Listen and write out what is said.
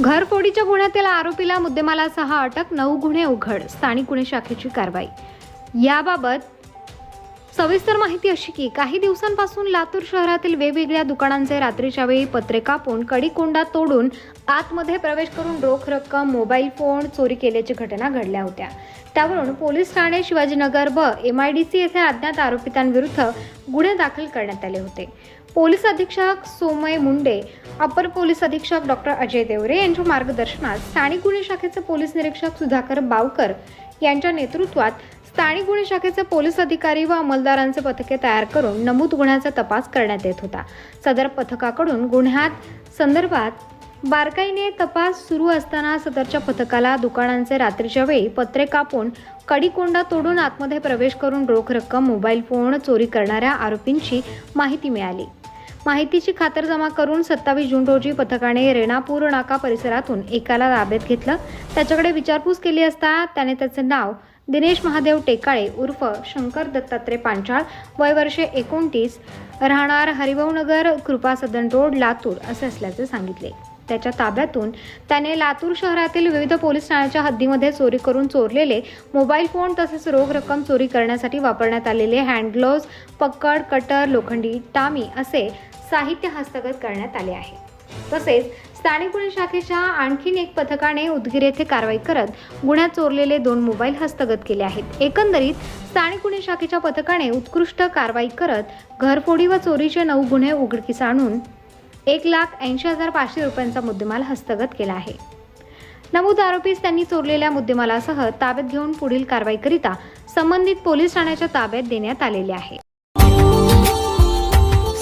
घरफोडीच्या गुन्ह्यातील आरोपीला मुद्देमालासह अटक नऊ गुन्हे उघड स्थानिक गुन्हे शाखेची कारवाई. याबाबत सविस्तर माहिती अशी की काही दिवसांपासून लातूर शहरातील वेगवेगळ्या दुकानांचे रात्रीच्या वेळी पत्रे कापून कडीकोंडा तोडून आतमध्ये प्रवेश करून रोख रक्कम मोबाईल फोन चोरी केल्याची घटना घडल्या होत्या. त्यावरून पोलीस ठाणे शिवाजीनगर व एम आय डी सी येथे अज्ञात आरोपितांविरुद्ध गुन्हे दाखल करण्यात आले होते. पोलीस अधीक्षक सोमय मुंडे अपर पोलीस अधीक्षक डॉक्टर अजय देवरे यांच्या मार्गदर्शनात स्थानिक गुन्हे शाखेचे पोलीस निरीक्षक सुधाकर बावकर यांच्या नेतृत्वात स्थानिक गुन्हे शाखेचे पोलीस अधिकारी व अंमलदारांचे पथके तयार करून नमूद गुन्ह्याचा तपास करण्यात येत होता. सदर पथकाकडून गुन्ह्यात संदर्भात बारकाईने तपास सुरू असताना सदरच्या पथकाला दुकानांचे रात्रीच्या वेळी पत्रे कापून कडीकोंडा तोडून आतमध्ये प्रवेश करून रोख रक्कम मोबाईल फोन चोरी करणाऱ्या आरोपींची माहिती मिळाली. माहितीची खातरजमा करून सत्तावीस जून रोजी पथकाने रेणापूर नाका परिसरातून एकाला ताब्यात घेतलं. त्याच्याकडे विचारपूस केली असता त्याने त्याचे नाव दिनेश महादेव टेकाळे उर्फ शंकर दत्तात्रय पांचाळ वय वर्षे एकोणतीस राहणार हरिभाऊनगर कृपा सदन रोड लातूर असे असल्याचे सांगितले. त्याच्या ताब्यातून त्याने लातूर शहरातील विविध पोलीस ठाण्याच्या हद्दीमध्ये चोरी करून चोरलेले मोबाईल फोन तसेच रोख रक्कम चोरी करण्यासाठी वापरण्यात आलेले हँडग्लोव्ज पक्कड कटर लोखंडी टामी असे साहित्य हस्तगत करण्यात आले आहे. तसेच स्थानिक गुन्हे शाखेच्या आणखीन एक पथकाने उदगीर येथे कारवाई करत गुन्ह्यात चोरलेले दोन मोबाईल हस्तगत केले आहेत. एकंदरीत स्थानिक गुन्हे शाखेच्या पथकाने उत्कृष्ट कारवाई करत घरफोडी व चोरीचे नऊ गुन्हे उघडकीस आणून एक लाख ऐंशी हजार पाचशे रुपयांचा मुद्देमाल हस्तगत केला आहे. नमूद आरोपीस त्यांनी चोरलेल्या मुद्देमालासह ताब्यात घेऊन पुढील कारवाईकरिता संबंधित पोलीस ठाण्याच्या ताब्यात देण्यात आलेले आहे.